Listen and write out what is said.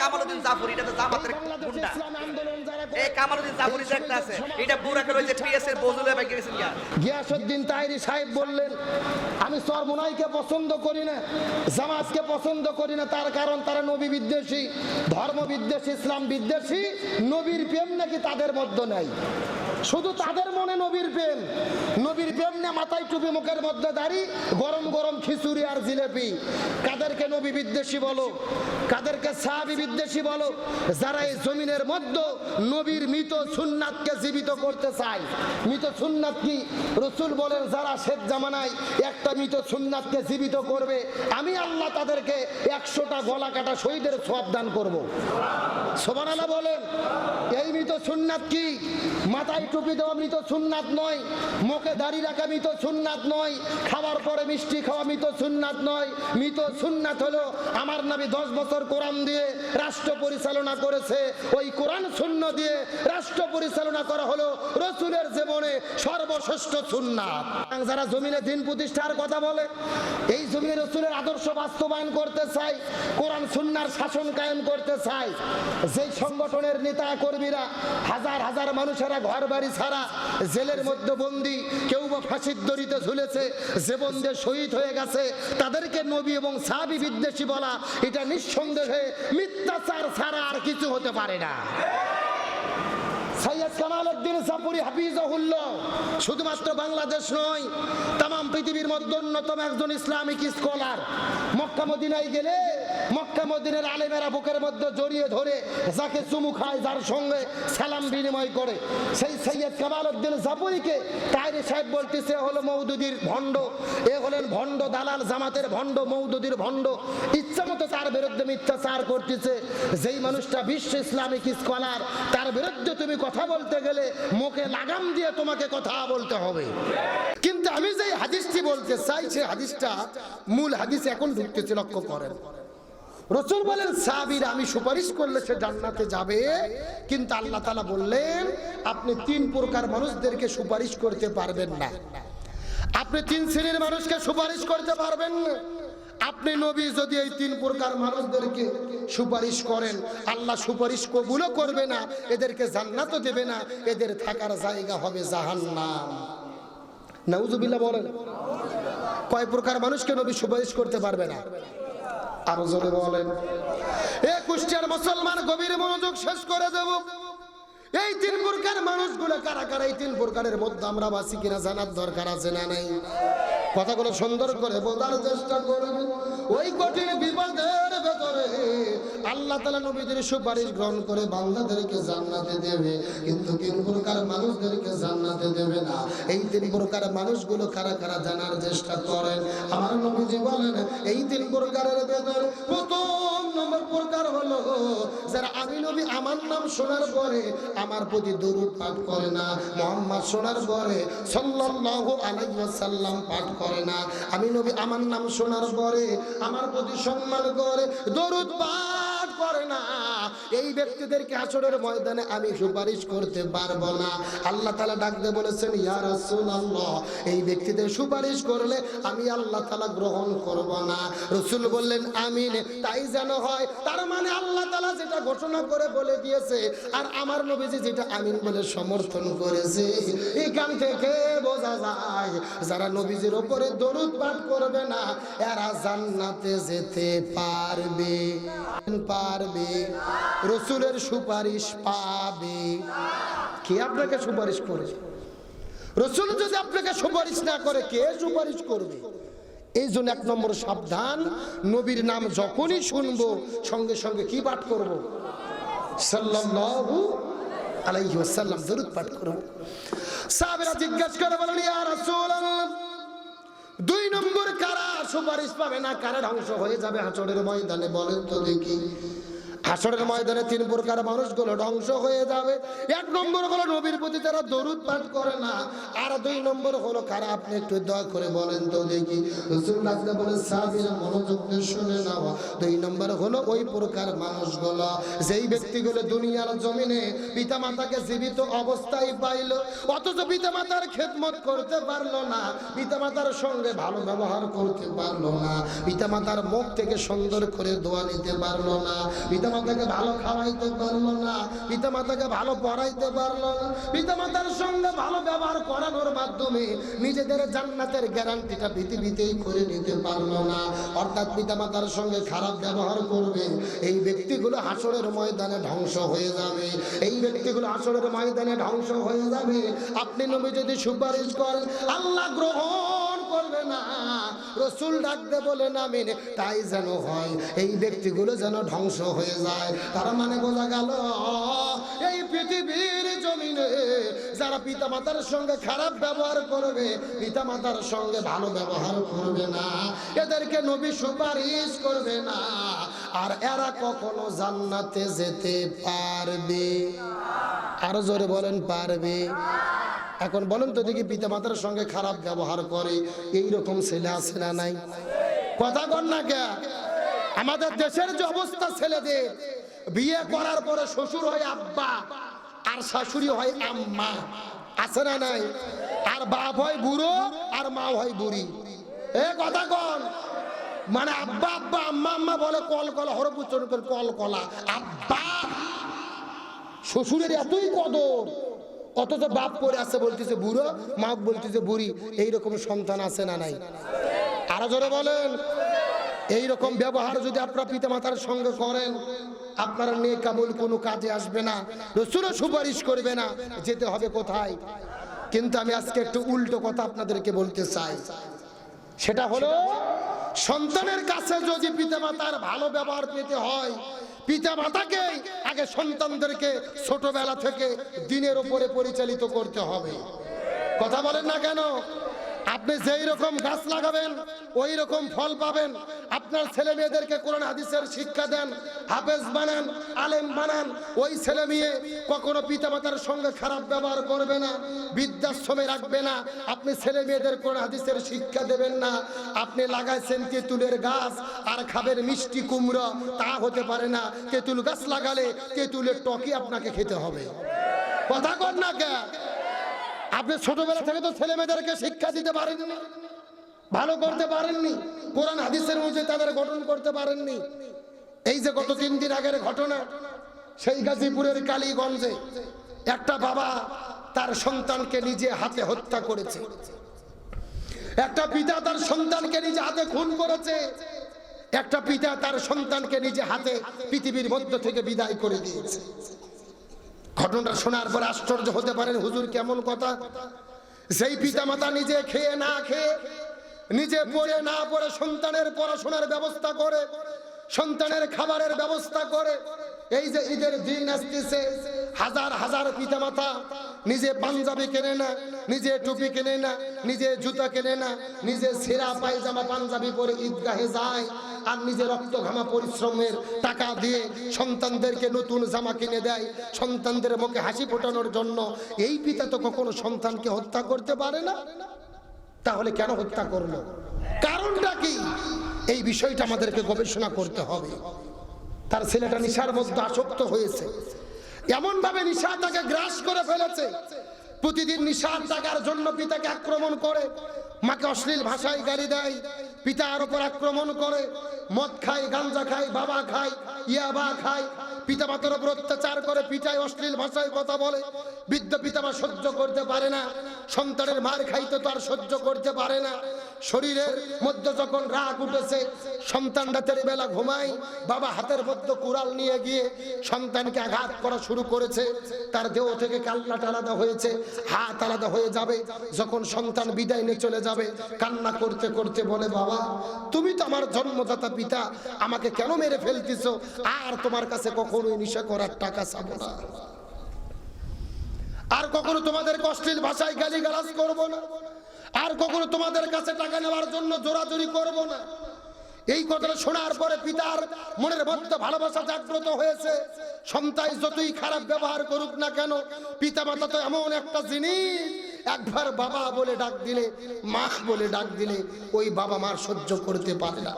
কামালউদ্দিন জাফর এটা তো জামাতের গুন্ডা। এই কামালউদ্দিন জাফর যে একটা আছে এটা বুড়াকে রয়েছে টিএস এর বজুলে গিয়াসুদ্দিন তাইরি সাহেব বললেন, আমি সরমুনাইকে পছন্দ করি না, জামাতকে পছন্দ করি না, তার কারণ তারা নবী বিদ্বেষী, ধর্ম বিদ্বেষী, ইসলাম বিদ্বেষী, নবীর প্রেম নাকি তাদের মধ্যে নাই। শুধু তাদের মনে নবীর প্রেম নবীর প্রেম না মাথায় টুপি মুখের মধ্যে দাড়ি, গরম গরম খিচুড়ি আর জিলেপি। কাদেরকে নবী বিদ্বেষী বলো, কাদেরকে সাহাবি বিদ্বেষী বলো, যারা এই জমিনের মধ্যে নবীর মৃত সুন্নাতকে জীবিত করতে চায়, মৃত সুন্নাত কি রসুল বলেন, যারা শেখ জামানায় একটা মৃত সুন্নাতকে জীবিত করবে, আমি আল্লাহ তাদেরকে একশোটা গলা কাটা শহীদের সব দান করব। সোবানালা বলেন, এই মৃত সুন্নাত কি মাথায় টুপি দেওয়া মৃত সুন্নাত নয়, মুখে দাড়ি রাখা মৃত সুন্নাত নয় খাওয়ার পরে মিষ্টি খাওয়া মৃত সুন্নাত নয়? মৃত সুন্নাত হলো আমার নামে দশ বছর কোরআন দিয়ে রাষ্ট্র পরিচালনা করেছে, ওই কোরআন শূন্য দিয়ে রাষ্ট্র পরিচালনা করা হলো রসুলের জীবনে সর্বশ্রেষ্ঠ সুন্নাত। যারা জমিনে দিন প্রতিষ্ঠার কথা বলে, এই জমিনে রসুলের আদর্শ বাস্তবায়ন করতে চাই কোরআন সুন্নার শাসন কায়েম করতে চাই যেই সংগঠনের নেতা কর্মীরা হাজার হাজার মানুষেরা ঘর বাড়ি ছাড়া জেলের মধ্যে বন্দি, কেউ বা ফাঁসির দড়িতে ঝুলেছে জীবন দিয়ে শহীদ হয়ে গেছে, তাদেরকে নবী এবং সাবি বিদ্বেষী বলা, এটা নিঃসন্দেহে মিথ্যাচার ছাড়া আর কিছু হতে পারে না। সৈয়দ কামাল উদ্দিন সাপুরি হাফিজাহুল্লাহ, শুধুমাত্র বাংলাদেশ নয় তাম পৃথিবীর মধ্যে অন্যতম একজন ইসলামিক স্কলার। মক্কা মদিনায় গেলে মক্কা মদিনের আলেমেরা বুকের মধ্যে জড়িয়ে ধরে যাকে চুমু খায়, যার সঙ্গে সালাম বিনিময় করে। সেই সৈয়দ কামাল উদ্দিন জাপুরিকে তাইরে সাহেব বলতেছে হলো মৌদুদির ভণ্ড, এ হলেন ভণ্ড দালাল জামাতের ভণ্ড, মৌদুদির ভণ্ড। ইচ্ছা মতো তার বিরুদ্ধে মিথ্যাচার করতেছে। যেই মানুষটা বিশ্ব ইসলামিক স্কলার, তার বিরুদ্ধে তুমি কথা বলতে গেলে মুখে লাগাম দিয়ে তোমাকে কথা বলতে হবে। কিন্তু আমি যে হাদিসটি বলতে চাই, সে হাদিসটা মূল হাদিস এখন ঢুকতেছে, লক্ষ্য করেন। রসুল বলেন সাবির আমি সুপারিশ করলে সে জান্নাতে যাবে, কিন্তু আল্লাহ তালা বললেন, আপনি তিন প্রকার মানুষদেরকে সুপারিশ করতে পারবেন না। আপনি তিন শ্রেণির মানুষকে সুপারিশ করতে পারবেন না। আপনি নবী যদি এই তিন প্রকার মানুষদেরকে সুপারিশ করেন, আল্লাহ সুপারিশ কবুলও করবে না, এদেরকে জান্নাতও দেবে না, এদের থাকার জায়গা হবে জাহান্নাম। নাউজুবিল্লাহ বলেন, কয় প্রকার মানুষকে নবী সুপারিশ করতে পারবে না? আরও জোরে বলেন, এ কুষ্টিয়ার মুসলমান গভীর মনোযোগ শেষ করে দেব। এই তিন প্রকার মানুষগুলো কারা কারা? এই তিন প্রকারের মধ্যে আমরা বাসি কিনা জানার দরকার আছে না নাই? কথাগুলো সুন্দর করে বোঝার চেষ্টা করবে। ওই কঠিন বিপদের ভেতরে আল্লাহ তালা নবীদের সুপারিশ গ্রহণ করে বান্দাদেরকে জান্নাতে দেবে। কিন্তু তিন প্রকার মানুষদেরকে জান্নাতে দেবে না। এই তিন প্রকার মানুষগুলো কারা কারা জানার চেষ্টা করেন? আমার নবীজি বলেন, এই তিন প্রকারের ভেতর প্রথম নম্বর প্রকার হলো, যারা আমি নবী আমার নাম শোনার পরে আমার প্রতি দরুদ পাঠ করে না, মোহাম্মদ শোনার পরে সাল্লাল্লাহু আলাইহি ওয়াসাল্লাম পাঠ করে না। আমি নবী আমার নাম শোনার পরে আমার প্রতি সম্মান করে, দরুদ পাঠ করে না। এই ব্যক্তিদেরকে আসরের ময়দানে আমি সুপারিশ করতে পারব না। আল্লাহ তাআলা ডাক দিয়ে বলেছেন, ইয়া রাসূলুল্লাহ, এই ব্যক্তিদের সুপারিশ করলে আমি আল্লাহ তাআলা গ্রহণ করব না। রসুল বললেন, আমিন, তাই যেন হয়। তার মানে আল্লাহ তাআলা যেটা ঘোষণা করে বলে দিয়েছে, আর আমার নবীজি যেটা আমিন বলে সমর্থন করেছে। এখান থেকে বোঝা যায়, যারা নবীজির ওপরে দরুদ পাঠ করবে না, এরা জান্নাতে যেতে পারবে পারবে। রসুলের সুপারিশ পাবে। কে আপনাকে সুপারিশ করে রসুল যদি আপনাকে সুপারিশ না করে, কে সুপারিশ করবে? এই জন্য এক নম্বর সাবধান, নবীর নাম যখনই শুনব, সঙ্গে সঙ্গে কি পাঠ করব? সাল্লাল্লাহু আলাইহি দরুদ পাঠ করব। সাহাবীরা জিজ্ঞাসা করে বলেন, ইয়া রাসূলুল্লাহ দুই নম্বর কারা সুপারিশ পাবে না? কারা ধ্বংস হয়ে যাবে হাঁচড়ের ময়দানে? বলেন তো দেখি। হাসরের ময়দানে তিন প্রকার মানুষগুলো ধ্বংস হয়ে যাবে। এক নম্বর হলো নবীর প্রতি তারা দরুদ পাঠ করে না, আর দুই নম্বর হলো কারা? আপনি একটু দয়া করে বলেন তো দেখি। জমিনে পিতামাতাকে জীবিত অথচ খেদমত করতে পারল না, পিতামাতার সঙ্গে ভালো ব্যবহার করতে পারল না, পিতামাতার মুখ থেকে সুন্দর করে দোয়া নিতে পারল না, পিতা মাতাকে ভালো খাওয়াইতে পারল না পিতা মাতাকে ভালো পড়াইতে পারল না পিতা মাতার সঙ্গে ভালো ব্যবহার করানোর মাধ্যমে নিজেদের জান্নাতের গ্যারান্টিটা পৃথিবীতেই করে নিতে পারল না। অর্থাৎ পিতা মাতার সঙ্গে খারাপ ব্যবহার করবে, এই ব্যক্তিগুলো হাসরের ময়দানে ধ্বংস হয়ে যাবে। এই ব্যক্তিগুলো হাসরের ময়দানে ধ্বংস হয়ে যাবে। আপনি নবী যদি সুপারিশ করেন, আল্লাহ গ্রহণ করবে না। রসুল ডাকতে বলে না মেনে তাই যেন হয়, এই ব্যক্তিগুলো যেন ধ্বংস হয়ে যায়। তার মানে বোঝা গেল, এই পৃথিবীর জমিনে যারা পিতা মাতার সঙ্গে খারাপ ব্যবহার করবে পিতা মাতার সঙ্গে ভালো ব্যবহার করবে না। এদেরকে নবী সুপারিশ করবে না। আর এরা কখনো জান্নাতে যেতে পারবে। আরও জোরে বলেন, পারবে। এখন বলেন তো দেখি পিতা মাতার সঙ্গে খারাপ ব্যবহার করে এই রকম ছেলে আছে না নাই? কথা কর না কে? আমাদের দেশের যে অবস্থা ছেলেদের, বিয়ে করার পরে শ্বশুর হয় আব্বা, আর শাশুড়ি হয় আম্মা, আছে না নাই? আর বাপ হয় বুড়ো, আর মা হয় বুড়ি। এ কথা কন মানে আব্বা আব্বা, আম্মা আম্মা বলে কল, কলা হরপ উচ্চারণ করে কল, কলা। আব্বা, শ্বশুরের এতই কদর। অথচ বাপ করে আছে বলতেছে বুড়ো মা বলতেছে বুড়ি। এইরকম সন্তান আছে না নাই? আরও জোরে বলেন। এই রকম ব্যবহার যদি আপনার পিতা মাতার সঙ্গে করেন, আপনারা নিয়ে কাবুল কোনো কাজে আসবে না, রসুলও সুপারিশ করবে না, যেতে হবে কোথায়? কিন্তু আমি আজকে একটু উল্টো কথা আপনাদেরকে বলতে চাই। সেটা হলো, সন্তানের কাছে যদি পিতামাতার ভালো ব্যবহার পেতে হয় পিতা মাতাকে আগে সন্তানদেরকে ছোটবেলা থেকে দিনের উপরে পরিচালিত করতে হবে। কথা বলেন না কেন? আপনি যেই রকম গাছ লাগাবেন, ওই রকম ফল পাবেন। আপনার ছেলে মেয়েদেরকে কোরআন হাদিসের শিক্ষা দেন, হাফেজ বানান, আলেম বানান। ওই ছেলে মেয়ে কখনো পিতামাতার সঙ্গে খারাপ ব্যবহার করবে না, বৃদ্ধাশ্রমে রাখবে না। আপনি ছেলে মেয়েদের কোরআন হাদিসের শিক্ষা দেবেন না। আপনি লাগাইছেন তেঁতুলের গাছ আর খাবেন মিষ্টি কুমড়ো, তা হতে পারে না। তেঁতুল গাছ লাগালে তেঁতুলের টকি আপনাকে খেতে হবে। কথা কর না কে আপনি ছোটবেলা থেকে তো ছেলে মেয়েদেরকে শিক্ষা দিতে পারেননি, ভালো করতে পারেননি, কোরআন হাদিসের অনুযায়ী তাদের গঠন করতে পারেননি। এই যে গত তিন দিন আগের ঘটনা, সেই গাজীপুরের কালীগঞ্জে একটা বাবা তার সন্তানকে নিজে হাতে হত্যা করেছে। একটা পিতা তার সন্তানকে নিজে হাতে খুন করেছে। একটা পিতা তার সন্তানকে নিজে হাতে পৃথিবীর মধ্য থেকে বিদায় করে দিয়েছে। ঘটনাটা শোনার পর আশ্চর্য হতে পারেন, হুজুর কেমন কথা? সেই পিতা মাতা নিজে খেয়ে না খেয়ে, নিজে পড়ে না পড়ে সন্তানের পড়াশোনার ব্যবস্থা করে, সন্তানের খাবারের ব্যবস্থা করে, এই যে ঈদের দিন আসতেছে, হাজার হাজার পিতা মাতা নিজে পাঞ্জাবি কেনে না, নিজে টুপি কেনে না, নিজে জুতা কেনে না, নিজে সেরা পায়জামা পাঞ্জাবি পরে ঈদগাহে যায় আর নিজে রক্ত ঘামা পরিশ্রমের টাকা দিয়ে সন্তানদেরকে নতুন জামা কিনে দেয়, সন্তানদের মুখে হাসি ফোটানোর জন্য এই পিতা তো কখনো সন্তানকে হত্যা করতে পারে না। তাহলে কেন হত্যা করল? কারণটা কি? এই বিষয়টা আমাদেরকে গবেষণা করতে হবে। তার ছেলেটা নিশার মধ্যে আসক্ত হয়েছে। এমন ভাবে নিশা তাকে গ্রাস করে ফেলেছে। প্রতিদিন নিশার টাকার জন্য পিতাকে আক্রমণ করে। মাকে অশ্লীল ভাষায় গালি দেয়। পিতার উপর আক্রমণ করে। মদ খায়, গাঞ্জা খায়, বাবা খায়, ইয়াবা খায়। পিতা মাতার উপর অত্যাচার করে পিতায় অশ্লীল ভাষায় কথা বলে। বৃদ্ধ পিতামা সহ্য করতে পারে না। সন্তানের মার খাইতে তো আর সহ্য করতে পারে না। শরীরের মধ্যে যখন রাগ উঠেছে সন্তান রাতের বেলা ঘুমায়, বাবা হাতের মধ্যে কুড়াল নিয়ে গিয়ে সন্তানকে আঘাত করা শুরু করেছে। তার দেহ থেকে কাল্লাটা আলাদা হয়েছে, হাত আলাদা হয়ে যাবে। যখন সন্তান বিদায় নিয়ে চলে যাবে, কান্না করতে করতে বলে, বাবা, তুমি তো আমার জন্মদাতা পিতা, আমাকে কেন মেরে ফেলতেছ? আর তোমার কাছে কখনোই নিশা করার টাকা চাবো না। আর কখনো তোমাদের অশ্লীল ভাষায় গালি গালাজ করব না। আর কখনো তোমাদের কাছে টাকা নেওয়ার জন্য জোরাজোরি করব না। এই কথাটা শোনার পরে পিতার মনের মধ্যে ভালোবাসা জাগ্রত হয়েছে। সন্তান যতই খারাপ ব্যবহার করুক না কেন পিতা মাতা তো এমন একটা জিনিস, একবার বাবা বলে ডাক দিলে, মা বলে ডাক দিলে, ওই বাবা মার সহ্য করতে পারে না।